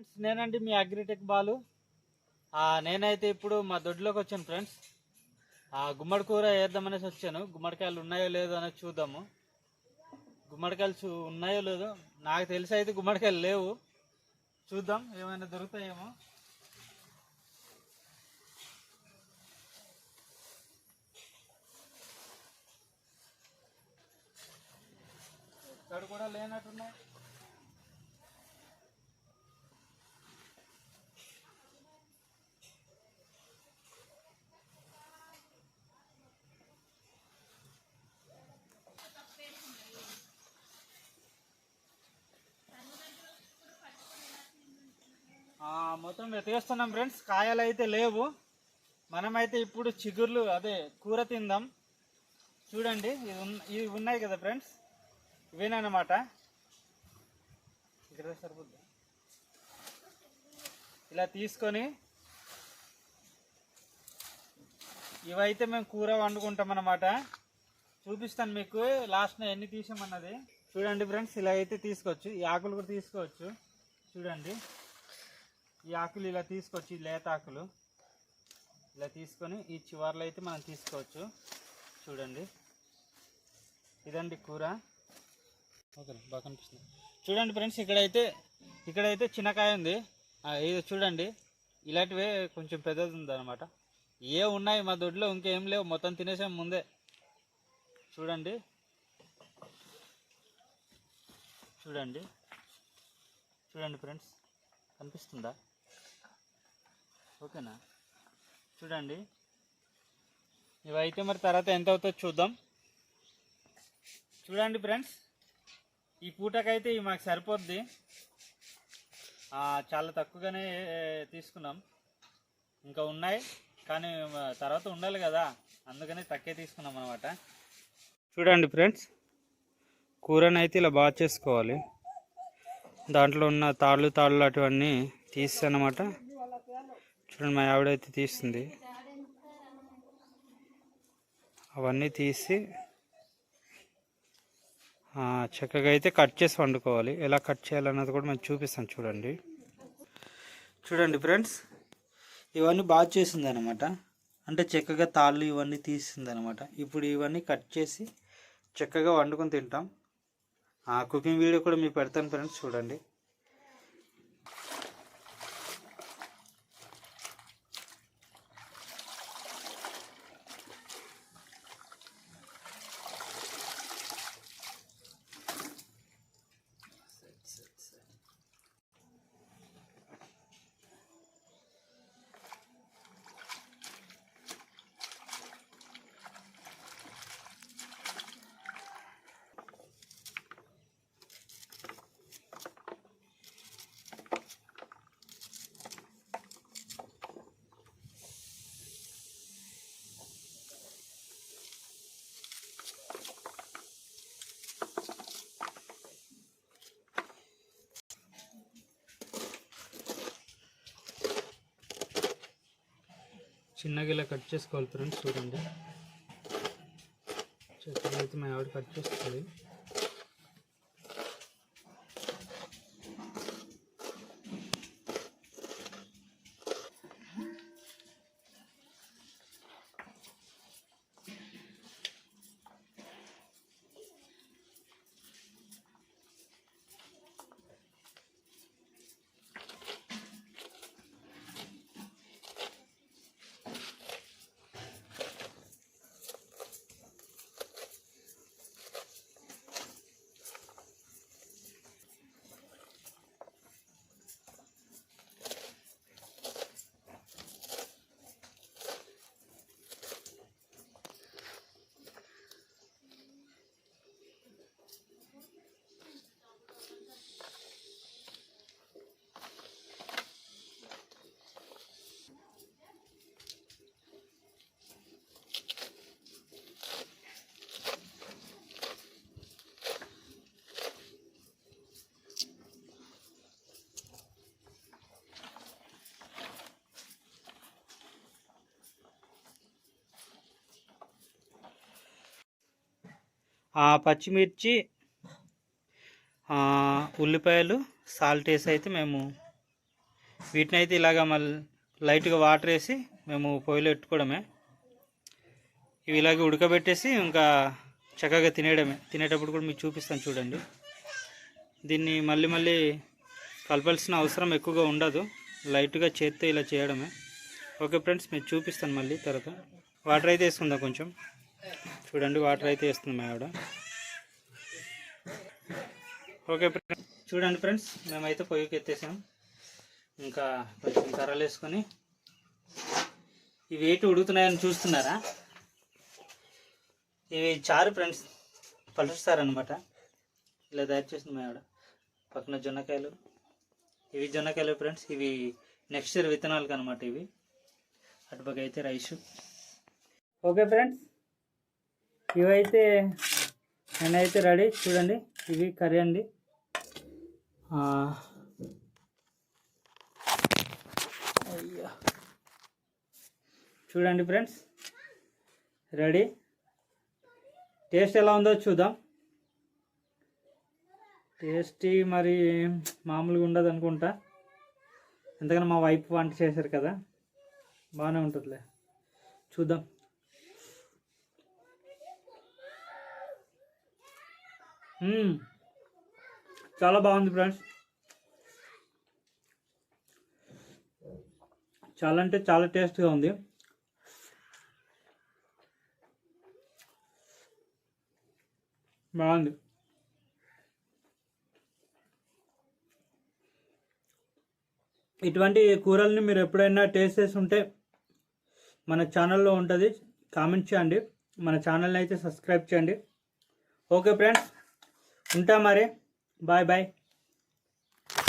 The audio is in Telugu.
ఫ్రెండ్స్ నేనండి మీ అగ్రిటెక్ బాలు. నేనైతే ఇప్పుడు మా దొడ్లోకి వచ్చాను ఫ్రెండ్స్. ఆ గుమ్మడి కూర వేద్దామనేసి వచ్చాను. గుమ్మడికాయలు ఉన్నాయో లేదో అనేది చూద్దాము. గుమ్మడికాయలు చూ ఉన్నాయో లేదో? నాకు తెలిసి అయితే గుమ్మడికాయలు లేవు. చూద్దాం ఏమైనా దొరుకుతాయేమో. ఇక్కడ కూడా లేనట్టున్నాయి ఆ, మొత్తం వెతికేస్తున్నాం ఫ్రెండ్స్ కాయలు అయితే లేవు. మనమైతే ఇప్పుడు చిగుర్లు అదే కూర తిందాం. చూడండి ఇది ఇవి ఉన్నాయి కదా ఫ్రెండ్స్ ఇవేనమాట ఇక్కడ సరిపోద్ది. ఇలా తీసుకొని ఇవైతే మేము కూర వండుకుంటాం అన్నమాట చూపిస్తాను మీకు. లాస్ట్లో ఎన్ని తీసామన్నది. చూడండి ఫ్రెండ్స్ ఇలా అయితే తీసుకోవచ్చు. ఈ ఆకులు కూడా తీసుకోవచ్చు. చూడండి. ఈ ఆకులు ఇలా తీసుకొచ్చి లేత ఆకులు ఇలా తీసుకొని ఈ చివర్లో అయితే మనం తీసుకోవచ్చు. చూడండి. ఇదండి కూర. ఓకే బాగా కనిపిస్తుంది. చూడండి ఫ్రెండ్స్ ఇక్కడైతే ఇక్కడైతే చిన్నకాయ ఉంది. ఇది చూడండి. ఇలాంటివే కొంచెం పెద్దది ఉందన్నమాట. ఏ ఉన్నాయి మా దొడ్లో ఇంకేం లేవు. మొత్తం తినేసాం ముందే. చూడండి. చూడండి. చూడండి ఫ్రెండ్స్. కనిపిస్తుందా? ఓకేనా? చూడండి. ఇవైతే మరి తర్వాత ఎంత అవుతుందో చూద్దాం. చూడండి ఫ్రెండ్స్ ఈ పూటకైతే ఇవి మాకు సరిపోద్ది. చాలా తక్కువగానే తీసుకున్నాం. ఇంకా ఉన్నాయి కానీ తర్వాత ఉండాలి కదా. అందుకని తక్కే తీసుకున్నాం అనమాట చూడండి ఫ్రెండ్స్ కూరనైతే ఇలా బాగా చేసుకోవాలి. దాంట్లో ఉన్న తాళ్ళు తాళ్ళు అటువన్నీ తీస్తానమాట చూడండి మా ఆవిడైతే తీస్తుంది. అవన్నీ తీసి చక్కగా అయితే కట్ చేసి వండుకోవాలి. ఎలా కట్ చేయాలన్నది కూడా మేము చూపిస్తాం చూడండి. చూడండి ఫ్రెండ్స్ ఇవన్నీ బాగా చేసింది అనమాట అంటే చక్కగా తాళ్ళు ఇవన్నీ తీసింది అనమాట ఇప్పుడు ఇవన్నీ కట్ చేసి చక్కగా వండుకొని తింటాం. ఆ కుకింగ్ వీడియో కూడా మీకు పెడతాను ఫ్రెండ్స్ చూడండి. చిన్నగా ఇలా కట్ చేసుకోవాలి ఫ్రెండ్స్ చూడండి. చక్కగా అయితే మా ఆవిడ కట్ చేసుకోవాలి పచ్చిమిర్చి ఉల్లిపాయలు సాల్ట్ వేసి అయితే మేము వీటిని అయితే ఇలాగ మళ్ళీ లైట్గా వాటర్ వేసి మేము పొయ్యిలో పెట్టుకోవడమే. ఇవి ఇలాగే ఉడకబెట్టేసి ఇంకా చక్కగా తినేయడమే. తినేటప్పుడు కూడా మీకు చూపిస్తాను చూడండి. దీన్ని మళ్ళీ మళ్ళీ కలపాల్సిన అవసరం ఎక్కువగా ఉండదు. లైట్గా చేత్తో ఇలా చేయడమే. ఓకే ఫ్రెండ్స్ మీరు చూపిస్తాను మళ్ళీ తర్వాత. వాటర్ అయితే వేసుకుందాం కొంచెం. చూడండి వాటర్ అయితే వేస్తుంది మా ఆవిడ. ఓకే ఫ్రెండ్స్ చూడండి ఫ్రెండ్స్ మేమైతే పొయ్యికి ఎత్తేసాం. ఇంకా కొంచెం కర్రలు వేసుకొని. ఇవి ఏటి ఉడుగుతున్నాయని చూస్తున్నారా? ఇవి చారు ఫ్రెండ్స్ పలుస్తారనమాట ఇలా తయారు చేసింది మా ఆవిడ. పక్కన జొన్నకాయలు. ఇవి జొన్నకాయలు ఫ్రెండ్స్ ఇవి నెక్స్ట్ ఇయర్ విత్తనాలకు అనమాట ఇవి. అటుపక్క అయితే రైస్. ఓకే ఫ్రెండ్స్ ఇవైతే నేనైతే రెడీ. చూడండి ఇవి కర్రీ అండి. అయ్యా. చూడండి ఫ్రెండ్స్ రెడీ. టేస్ట్ ఎలా ఉందో చూద్దాం. టేస్టీ మరి మామూలుగా ఉండదు అనుకుంటా. ఎందుకని మా వైఫ్ వంట చేశారు కదా. బాగానే ఉంటుందిలే. చూద్దాం. చాలా బాగుంది ఫ్రెండ్స్. చాలా అంటే చాలా టేస్ట్గా ఉంది. బాగుంది. ఇటువంటి కూరల్ని మీరు ఎప్పుడైనా టేస్ట్ చేసి ఉంటే మన ఛానల్లో ఉంటుంది. కామెంట్ చేయండి. మన ఛానల్ని అయితే సబ్స్క్రైబ్ చేయండి. Okay friends. ఉంటా మరి. Bye bye.